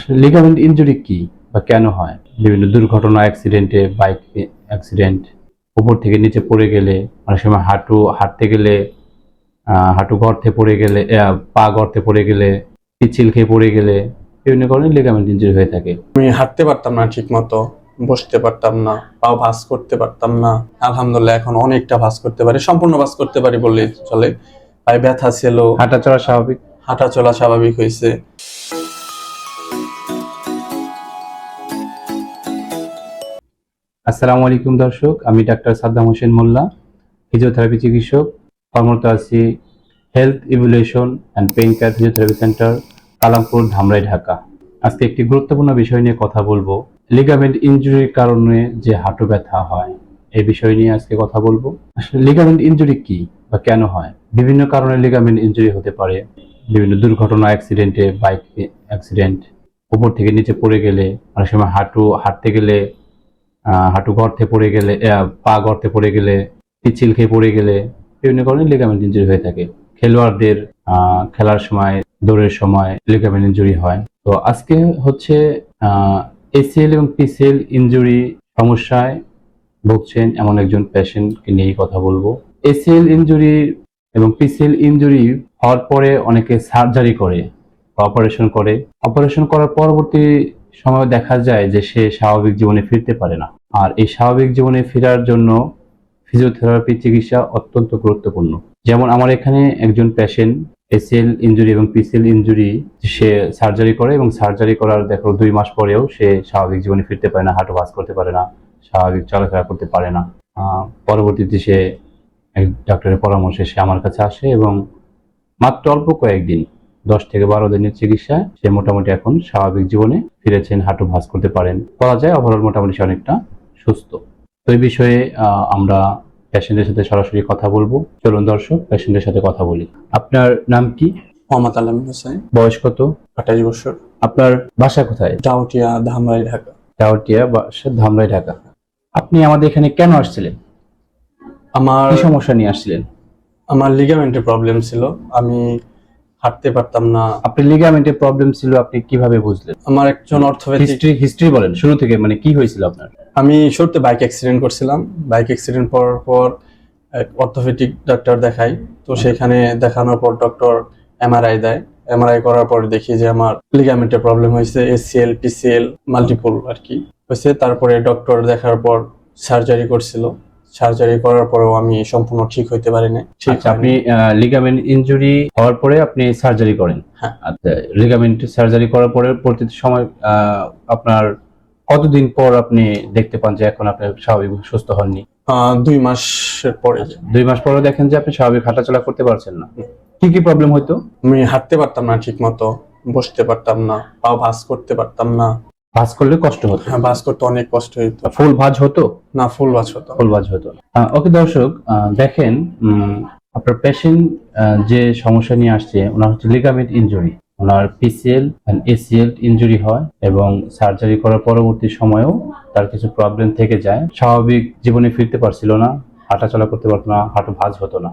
আসলে ligament injury কি বা কেন হয়? বিভিন্ন দুর্ঘটনা অ্যাক্সিডেন্টে বাইক অ্যাক্সিডেন্ট উপর থেকে নিচে পড়ে গেলে অনেক সময় হাঁটু হাঁটতে গেলে হাঁটু গর্তে পড়ে গেলে পা গর্তে পড়ে গেলে পিছিল খেয়ে পড়ে গেলে বিভিন্ন কারণে লিগামেন্ট ইনজুরি হয়ে থাকে। আমি হাঁটতে পারতাম না ঠিক মতো বসতে পারতাম না পাও ভাস করতে পারতাম না। আলহামদুলিল্লাহ এখন অনেকটা ভাস করতে পারি সম্পূর্ণ ভাস করতে পারি বললেই চলে। পায়ে ব্যথা ছিল। হাঁটা চলা স্বাভাবিক? হাঁটা চলা স্বাভাবিক হয়েছে। আসসালামু আলাইকুম দর্শক, আমি ডাক্তার সাদ্দাম হোসেন মোল্লা ফিজিওথেরাপি চিকিৎসক, কর্মরত আছি health evolution and pain care physiotherapy centre Kalampur, Dhamrai, Dhaka. আজকে একটি গুরুত্বপূর্ণ বিষয় নিয়ে কথা বলব। লিগামেন্ট ইনজুরির কারণে যে হাঁটু ব্যথা হয়, এই বিষয় নিয়ে আজকে কথা বলব। আসলে লিগামেন্ট ইঞ্জুরি কি বা কেন হয়? বিভিন্ন কারণে লিগামেন্ট ইনজুরি হতে পারে। বিভিন্ন দুর্ঘটনা অ্যাক্সিডেন্টে বাইক অ্যাক্সিডেন্ট উপর থেকে নিচে পড়ে গেলে অনেক সময় হাঁটু, হাঁটতে গেলে হাঁটু গর্তে পড়ে গেলে পা গর্তে পড়ে গেলে, পিচ্ছিল খেয়ে পড়ে গেলে বিভিন্ন কারণে লিগামেন্ট ইঞ্জুরি হয়ে থাকে। খেলোয়াড়দের খেলার সময়, দৌড়ের সময় লিগামেন্ট ইনজুরি হয়। তো আজকে হচ্ছে এসিএল এবং পিসিএল ইনজুরি সমস্যায় ভুগছেন এমন একজন পেশেন্টকে নিয়েই কথা বলব। এসিএল ইনজুরি এবং পিসিএল ইনজুরি হওয়ার পরে অনেকে সার্জারি করে অপারেশন করে। অপারেশন করার পরবর্তী সময় দেখা যায় যে সে স্বাভাবিক জীবনে ফিরতে পারে না। আর এই স্বাভাবিক জীবনে ফেরার জন্য ফিজিওথেরাপি চিকিৎসা অত্যন্ত গুরুত্বপূর্ণ। যেমন আমার এখানে একজন পেশেন্ট এসিএল ইঞ্জুরি এবং পিসিএল ইনজুরি সে সার্জারি করে এবং সার্জারি করার দেখো দুই মাস পরেও সে স্বাভাবিক জীবনে ফিরতে পারে না, হাঁটু ভাস করতে পারে না, স্বাভাবিক চলাফেরা করতে পারে না। পরবর্তীতে সে এক ডাক্তারের পরামর্শে সে আমার কাছে আসে এবং মাত্র অল্প কয়েকদিন দশ থেকে বারো দিনের চিকিৎসায় সে মোটামুটি এখন স্বাভাবিক জীবনে ফিরেছেন হাঁটু ভাস করতে পারেন। বলা যায় ওভারঅল মোটামুটি সে অনেকটা সুস্থ। তো এই বিষয়ে আমরা পেশেন্টের সাথে সরাসরি কথা বলব। চলুন দর্শক পেশেন্টের সাথে কথা বলি। আপনার নাম কি? মোহাম্মদ আলমিন হোসেন। বয়স কত? আঠাশ বছর। আপনার বাসা কোথায়? ডাউটিয়া ধামরাই ঢাকা। টাউটিয়া বাসা ধামরাই ঢাকা। আপনি আমাদের এখানে কেন আসছিলেন? আমার সমস্যা নিয়ে আসছিলেন? আমার লিগামেন্টের প্রবলেম ছিল। আমি হাঁটতে পারতাম না। আপনি লিগামেন্টের প্রবলেম ছিল আপনি কীভাবে বুঝলেন? আমার একজন অর্থোপেডিক হিস্ট্রি বলেন শুরু থেকে মানে কি হয়েছিল আপনার? আমি শুরুতে বাইক অ্যাক্সিডেন্ট করছিলাম। বাইক অ্যাক্সিডেন্ট পর এক অর্থোপেডিক ডাক্তার দেখাই। তো সেখানে দেখানোর পর ডক্টর এমআরআই দেয়। এমআরআই করার পর দেখি যে আমার লিগামেন্টের প্রবলেম হয়েছে এসিএল পিসিএল মাল্টিপল আর কি। হয়েছে তারপরে ডক্টর দেখার পর সার্জারি করছিল। সার্জারি করার পরেও আমি সম্পূর্ণ ঠিক হইতে পারিনি। ঠিক আচ্ছা আপনি লিগামেন্ট ইনজুরি হওয়ার পরে আপনি সার্জারি করেন? হ্যাঁ। আচ্ছা লিগামেন্ট সার্জারি করার পরে পরবর্তী সময় আপনার কতদিন পর আপনি দেখতে পান যে এখন আপনি স্বাভাবিক সুস্থ হননি? দুই মাসের পরে। দুই মাস পরে দেখেন যে আপনি স্বাভাবিক হাঁটাচলা করতে পারছেন না। কি কি প্রবলেম হইতো? আমি হাঁটতে পারতাম না ঠিক মতো বসতে পারতাম না পা ভাস করতে পারতাম না ভাঁজ করলে কষ্ট হতো? হ্যাঁ ভাস করতে অনেক কষ্ট হইতো। ফুল ভাঁজ হতো? না ফুল ভাস হতো ফুল ভাঁজ হতো। ওকে দর্শক দেখেন আপনার পেশেন্ট যে সমস্যা নিয়ে আসছে ওনার হচ্ছে লিগামেন্ট ইনজুরি ওনার পিসিএল এসিএল ইনজুরি হয় এবং সার্জারি করার পরবর্তী সময়েও তার কিছু প্রবলেম থেকে যায়। স্বাভাবিক জীবনে ফিরতে পারছিল না হাঁটা চলা করতে পারতো না হাঁটু ভাঁজ হতো না।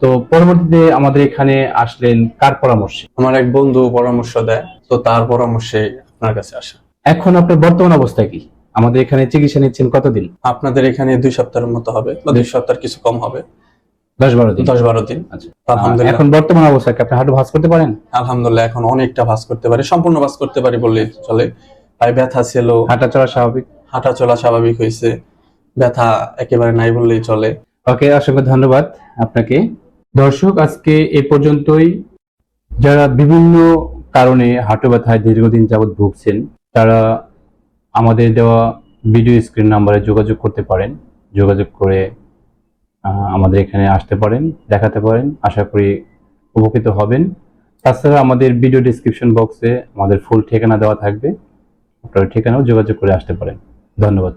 তো পরবর্তীতে আমাদের এখানে আসলেন কার পরামর্শে? আমার এক বন্ধু পরামর্শ দেয় তো তার পরামর্শে আপনার কাছে আসা। এখন আপনার বর্তমান অবস্থা কি? আমাদের এখানে চিকিৎসা নিচ্ছেন কতদিন? আপনাদের এখানে দুই সপ্তাহের মতো হবে বা দুই সপ্তাহ কিছু কম হবে। দশ বারো দিন? দশ বারো দিন। আচ্ছা। আলহামদুলিল্লাহ। এখন বর্তমান অবস্থা কি? আপনি হাঁটু ভাঁজ করতে পারেন? আলহামদুলিল্লাহ এখন অনেকটা ভাস করতে পারি সম্পূর্ণ ভাস করতে পারি বললেই চলে। পায়ে ব্যথা ছিল। হাঁটা চলা স্বাভাবিক? হাঁটা চলা স্বাভাবিক হয়েছে। ব্যথা একেবারে নাই বললেই চলে। ওকে অসংখ্য ধন্যবাদ আপনাকে। দর্শক আজকে এ পর্যন্তই। যারা বিভিন্ন কারণে হাঁটু ব্যথায় দীর্ঘদিন যাবৎ ভুগছেন তারা আমাদের দেওয়া ভিডিও স্ক্রিন নাম্বারে যোগাযোগ করতে পারেন। যোগাযোগ করে আমাদের এখানে আসতে পারেন, দেখাতে পারেন। আশা করি উপকৃত হবেন। তাছাড়া আমাদের ভিডিও ডিসক্রিপশন বক্সে আমাদের ফুল ঠিকানা দেওয়া থাকবে। আপনারা ঠিকানাও যোগাযোগ করে আসতে পারেন। ধন্যবাদ।